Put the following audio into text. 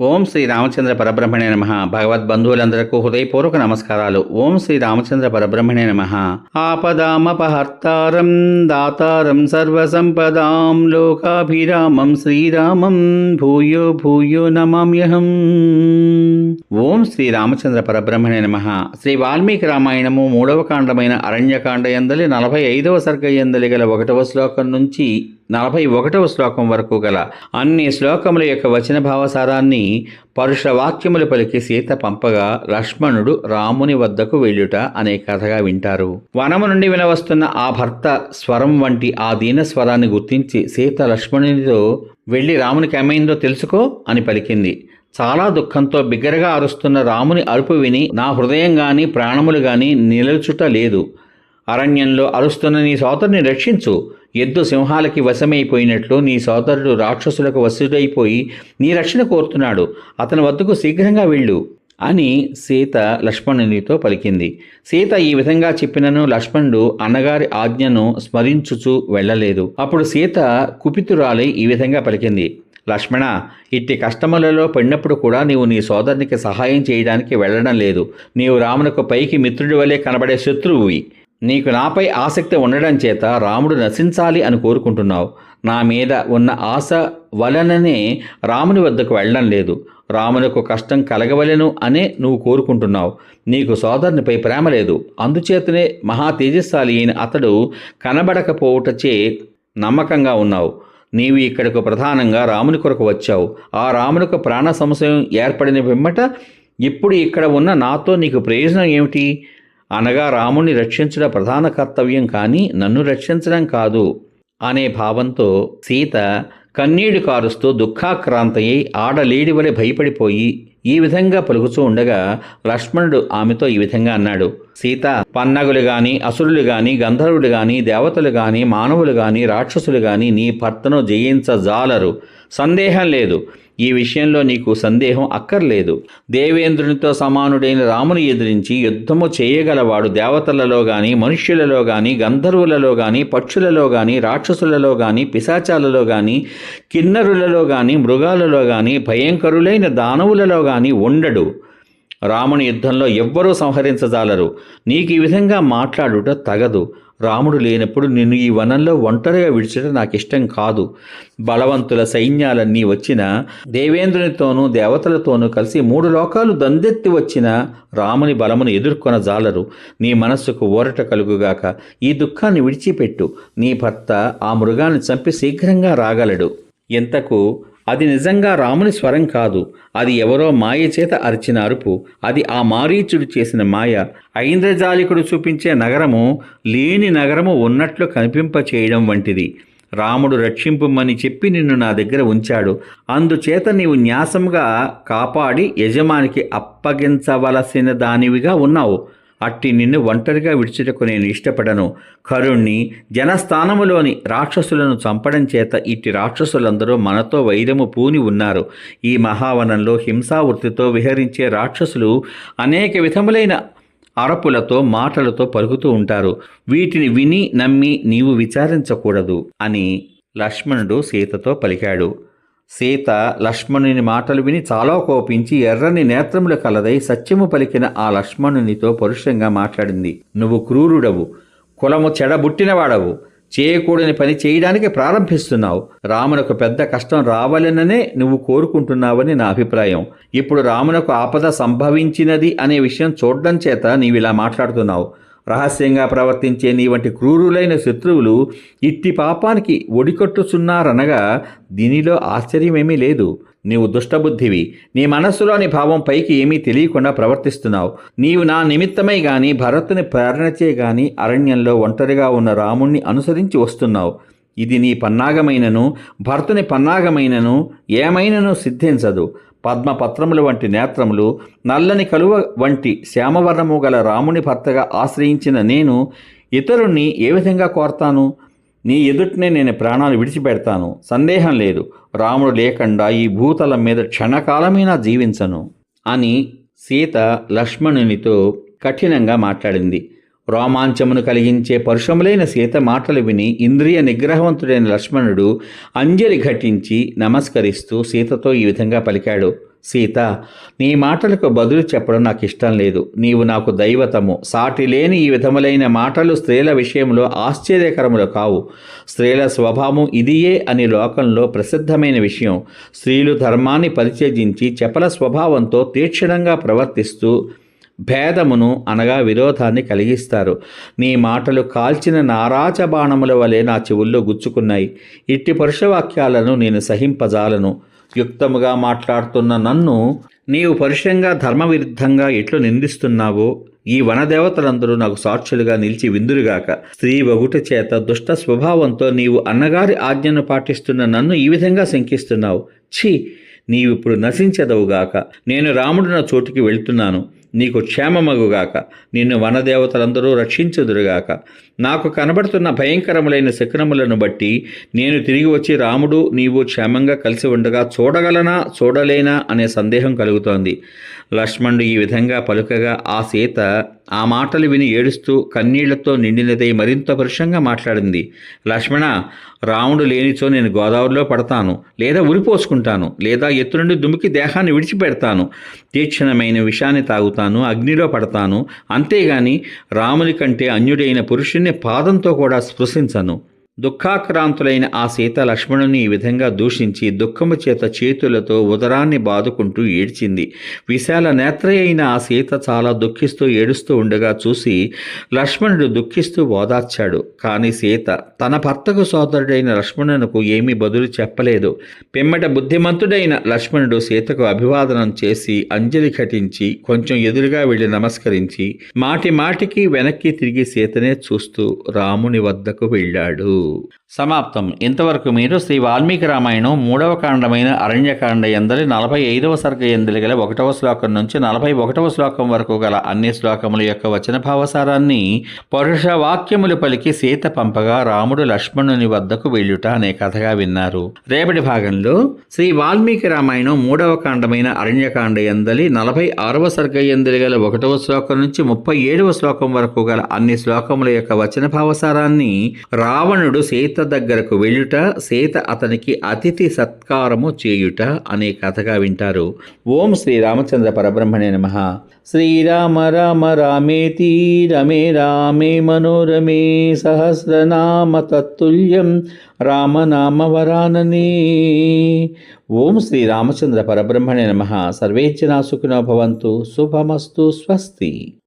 ఓం శ్రీ రామచంద్ర పరబ్రహ్మణే నమ. భగవద్బంధువులందరకు హృదయపూర్వక నమస్కారాలు. ఓం శ్రీ రామచంద్ర పరబ్రహ్మణే నమ. ఆపదామపహర్తారం దాతారం సర్వసంపదాం లోకాభిరామం శ్రీరామం భూయో భూయో నమామ్యహం. ఓం శ్రీ రామచంద్ర పరబ్రహ్మణే నమ. శ్రీ వాల్మీకి రామాయణము మూడవ కాండమైన అరణ్యకాండ ఎందలి నలభై ఐదవ సర్గ ఎందలి గల ఒకటవ శ్లోకం నుంచి నలభై ఒకటవ శ్లోకం వరకు గల అన్ని శ్లోకముల యొక్క వచన భావసారాన్ని పరుష వాక్యములు పలికి సీత పంపగా లక్ష్మణుడు రాముని వద్దకు వెళ్ళుట అనే కథగా వింటారు. వనము నుండి వినవస్తున్న ఆ భర్త స్వరం వంటి ఆ దీన స్వరాన్ని గుర్తించి సీత లక్ష్మణునితో వెళ్ళి రామునికి ఏమైందో తెలుసుకో అని పలికింది. చాలా దుఃఖంతో బిగ్గరగా అరుస్తున్న రాముని అరుపు విని నా హృదయం గాని ప్రాణములు గాని నిలచుట లేదు. అరణ్యంలో అరుస్తున్న నీ సోదరుని రక్షించు. ఎద్దు సింహాలకి వశమైపోయినట్లు నీ సోదరుడు రాక్షసులకు వశుడైపోయి నీ రక్షణ కోరుతున్నాడు. అతని వద్దకు శీఘ్రంగా వెళ్ళు అని సీత లక్ష్మణునితో పలికింది. సీత ఈ విధంగా చెప్పినను లక్ష్మణుడు అన్నగారి ఆజ్ఞను స్మరించుచు వెళ్ళలేదు. అప్పుడు సీత కుపితురాలై ఈ విధంగా పలికింది. లక్ష్మణ ఇట్టి కష్టములలో పడినప్పుడు కూడా నీవు నీ సోదరునికి సహాయం చేయడానికి వెళ్ళడం లేదు. నీవు రామునకు పైకి మిత్రుడి వలె కనబడే శత్రువువి నీకు నాపై ఆసక్తి ఉండడం చేత రాముడు నశించాలి అని కోరుకుంటున్నావు. నా మీద ఉన్న ఆశ వలననే రాముని వద్దకు వెళ్ళడం లేదు. రామునకు కష్టం కలగవలెను అనే నువ్వు కోరుకుంటున్నావు. నీకు సోదరునిపై ప్రేమ లేదు. అందుచేతనే మహా తేజస్శాలి అయిన అతడు కనబడకపోవటచే నమ్మకంగా ఉన్నావు. నీవు ఇక్కడకు ప్రధానంగా రాముని కొరకు వచ్చావు. ఆ రామునికి ప్రాణ సంశయం ఏర్పడిన వెంబట ఇప్పుడు ఇక్కడ ఉన్న నాతో నీకు ప్రయోజనం ఏమిటి? అనగా రాముణ్ణి రక్షించడం ప్రధాన కర్తవ్యం కానీ నన్ను రక్షించడం కాదు అనే భావంతో సీత కన్నీడు కారుస్తూ దుఃఖాక్రాంతయ్యి ఆడలేడి వలె భయపడిపోయి ఈ విధంగా పలుకుతూ ఉండగా లక్ష్మణుడు ఆమెతో ఈ విధంగా అన్నాడు. సీత పన్నగులు గాని అసురులు గాని గంధర్వులు గాని దేవతలు గాని మానవులు గాని రాక్షసులు గాని నీ భర్తను జయించజాలరు సందేహం లేదు. ఈ విషయంలో నీకు సందేహం అక్కర్లేదు. దేవేంద్రునితో సమానుడైన రాముని ఎదిరించి యుద్ధము చేయగలవాడు దేవతలలో గాని మనుష్యులలో గాని గంధర్వులలో గాని పక్షులలో గాని రాక్షసులలో గాని పిశాచాలలో గాని కిన్నరులలో గాని మృగాలలో గాని భయంకరులైన దానవులలో గాని ఉండడు. రాముని యుద్ధంలో ఎవ్వరూ సంహరించజాలరు. నీకు ఈ విధంగా మాట్లాడుట తగదు. రాముడు లేనప్పుడు నిన్ను ఈ వనంలో ఒంటరిగా విడిచడం నాకు ఇష్టం కాదు. బలవంతుల సైన్యాలన్నీ వచ్చిన దేవేంద్రునితోనూ దేవతలతోనూ కలిసి మూడు లోకాలు దందెత్తి వచ్చిన రాముని బలమును ఎదుర్కొన జాలరు నీ మనస్సుకు ఊరట కలుగుగాక ఈ దుఃఖాన్ని విడిచిపెట్టు. నీ భర్త ఆ మృగాన్ని చంపి శీఘ్రంగా రాగలడు. ఎంతకు అది నిజంగా రాముని స్వరం కాదు. అది ఎవరో మాయ చేత అరిచిన అరుపు. అది ఆ మారీచుడు చేసిన మాయ. ఐంద్రజాలికుడు చూపించే నగరము లేని నగరము ఉన్నట్లు కనిపింప చేయడం వంటిది. రాముడు రక్షింపుమని చెప్పి నిన్ను నా దగ్గర ఉంచాడు. అందుచేత నీవు న్యాసంగా కాపాడి యజమానికి అప్పగించవలసిన దానివిగా ఉన్నావు. అట్టి నిన్ను ఒంటరిగా విడిచుటకు నేను ఇష్టపడను. కరుణ్ణి జనస్థానములోని రాక్షసులను చంపడం చేత ఇట్టి రాక్షసులందరూ మనతో వైరము పూని ఉన్నారు. ఈ మహావనంలో హింసావృత్తితో విహరించే రాక్షసులు అనేక విధములైన అరపులతో మాటలతో పలుకుతూ ఉంటారు. వీటిని విని నమ్మి నీవు విచారించకూడదు అని లక్ష్మణుడు సీతతో పలికాడు. సీత లక్ష్మణుని మాటలు విని చాలా కోపించి ఎర్రని నేత్రములు కలదై సత్యము పలికిన ఆ లక్ష్మణునితో పరుషంగా మాట్లాడింది. నువ్వు క్రూరుడవు కులము చెడబుట్టినవాడవు చేయకూడని పని చేయడానికి ప్రారంభిస్తున్నావు. రామునకు పెద్ద కష్టం రావాలననే నువ్వు కోరుకుంటున్నావని నా అభిప్రాయం. ఇప్పుడు రామునకు ఆపద సంభవించినది అనే విషయం చూడడం చేత నీవిలా మాట్లాడుతున్నావు. రహస్యంగా ప్రవర్తించే నీ వంటి క్రూరులైన శత్రువులు ఇట్టి పాపానికి ఒడికొట్టుచున్నారనగా దీనిలో ఆశ్చర్యమేమీ లేదు. నీవు దుష్టబుద్ధివి. నీ మనస్సులోని భావం పైకి ఏమీ తెలియకుండా ప్రవర్తిస్తున్నావు. నీవు నా నిమిత్తమై గాని భరతుని ప్రేరణచే గాని అరణ్యంలో ఒంటరిగా ఉన్న రాముణ్ణి అనుసరించి వస్తున్నావు. ఇది నీ పన్నాగమైనను భర్తుని పన్నాగమైనను ఏమైనను సిద్ధించదు. పద్మపత్రములు వంటి నేత్రములు నల్లని కలువ వంటి శ్యామవర్ణము గల రాముని భర్తగా ఆశ్రయించిన నేను ఇతరుణ్ణి ఏ విధంగా కోరతాను? నీ ఎదుటినే నేను ప్రాణాలు విడిచిపెడతాను. సందేహం లేదు. రాముడు లేకుండా ఈ భూతలం మీద క్షణకాలమైనా జీవించను అని సీత లక్ష్మణునితో కఠినంగా మాట్లాడింది. రోమాంచమును కలిగించే పరుషములైన సీత మాటలు విని ఇంద్రియ నిగ్రహవంతుడైన లక్ష్మణుడు అంజలి ఘటించి నమస్కరిస్తూ సీతతో ఈ విధంగా పలికాడు. సీత నీ మాటలకు బదులు చెప్పడం నాకు ఇష్టం లేదు. నీవు నాకు దైవతము. సాటి లేని ఈ విధములైన మాటలు స్త్రీల విషయంలో ఆశ్చర్యకరములు కావు. స్త్రీల స్వభావం ఇదియే అని లోకంలో ప్రసిద్ధమైన విషయం. స్త్రీలు ధర్మాన్ని పరిత్యజించి చపల స్వభావంతో తీక్షణంగా ప్రవర్తిస్తూ భేదమును అనగా విరోధాన్ని కలిగిస్తారు. నీ మాటలు కాల్చిన నారాచ బాణముల వలె నా చెవుల్లో గుచ్చుకున్నాయి. ఇట్టి పరుషవాక్యాలను నేను సహింపజాలను. యుక్తముగా మాట్లాడుతున్న నన్ను నీవు పరుషంగా ధర్మవిరుద్ధంగా ఎట్లు నిందిస్తున్నావో? ఈ వనదేవతలందరూ నాకు సాక్షులుగా నిలిచి విందురుగాక. స్త్రీ వగుట చేత దుష్ట స్వభావంతో నీవు అన్నగారి ఆజ్ఞను పాటిస్తున్న నన్ను ఈ విధంగా శంకిస్తున్నావు. ఛీ! నీవిప్పుడు నశించదవుగాక. నేను రాముడున్న చోటుకి వెళ్తున్నాను. నీకు క్షేమమగుగాక. నిన్ను వనదేవతలందరూ రక్షించుదురుగాక. నాకు కనబడుతున్న భయంకరములైన శకునములను బట్టి నేను తిరిగి వచ్చి రాముడు నీవు క్షేమంగా కలిసి ఉండగా చూడగలనా చూడలేనా అనే సందేహం కలుగుతోంది. లక్ష్మణుడు ఈ విధంగా పలుకగా ఆ సీత ఆ మాటలు విని ఏడుస్తూ కన్నీళ్ళతో నిండినదై మరింత పరుషంగా మాట్లాడింది. లక్ష్మణ రాముడు లేనిచో నేను గోదావరిలో పడతాను లేదా ఉరిపోసుకుంటాను లేదా ఎత్తు నుండి దుమికి దేహాన్ని విడిచిపెడతాను. తీక్షణమైన విషాన్ని తాగుతాను అగ్నిలో పడతాను. అంతేగాని రాముని కంటే అన్యుడైన పురుషుణ్ణి పాదంతో కూడా స్పృశించను. దుఃఖాక్రాంతులైన ఆ సీత లక్ష్మణుని ఈ విధంగా దూషించి దుఃఖము చేత చేతులతో ఉదరాన్ని బాదుకుంటూ ఏడ్చింది. విశాల నేత్ర అయిన ఆ సీత చాలా దుఃఖిస్తూ ఏడుస్తూ ఉండగా చూసి లక్ష్మణుడు దుఃఖిస్తూ ఓదార్చాడు. కానీ సీత తన భర్తకు సోదరుడైన లక్ష్మణునకు ఏమీ బదులు చెప్పలేదు. పిమ్మట బుద్ధిమంతుడైన లక్ష్మణుడు సీతకు అభివాదనం చేసి అంజలి ఘటించి కొంచెం ఎదురుగా వెళ్ళి నమస్కరించి మాటి మాటికి వెనక్కి తిరిగి సీతనే చూస్తూ రాముని వద్దకు వెళ్ళాడు. సమాప్తం. ఇంతవరకు మీరు శ్రీ వాల్మీకి రామాయణం మూడవ కాండమైన అరణ్యకాండ ఎందలి నలభై ఐదవ సర్గ ఎందలి గల ఒకటవ శ్లోకం నుంచి నలభై ఒకటవ శ్లోకం వరకు గల అన్ని శ్లోకముల యొక్క వచన భావసారాన్ని పరుష వాక్యములు పలికి సీత పంపగా రాముడు లక్ష్మణుని వద్దకు వెళ్ళుట అనే కథగా విన్నారు. రేపటి భాగంలో శ్రీ వాల్మీకి రామాయణం మూడవ కాండమైన అరణ్యకాండ ఎందలి నలభై ఆరవ సర్గ ఎందలి గల ఒకటవ శ్లోకం నుంచి ముప్పై ఏడవ శ్లోకం వరకు గల అన్ని శ్లోకముల యొక్క వచన భావసారాన్ని రావణుడు సీత దగ్గరకు వెళ్ళుట సీత అతనికి అతిథి సత్కారము చేయుట అనే కథగా వింటారు. ఓం శ్రీ రామచంద్ర పరబ్రహ్మణే నమ. శ్రీరామ రామ రామేతి రమే రామే మనోరమే సహస్రనామ తత్తుల్యం రామనామ వరాననే. ఓం శ్రీ రామచంద్ర పరబ్రహ్మణే నమ. సర్వే సుఖినో భవంతు. శుభమస్తు. స్వస్తి.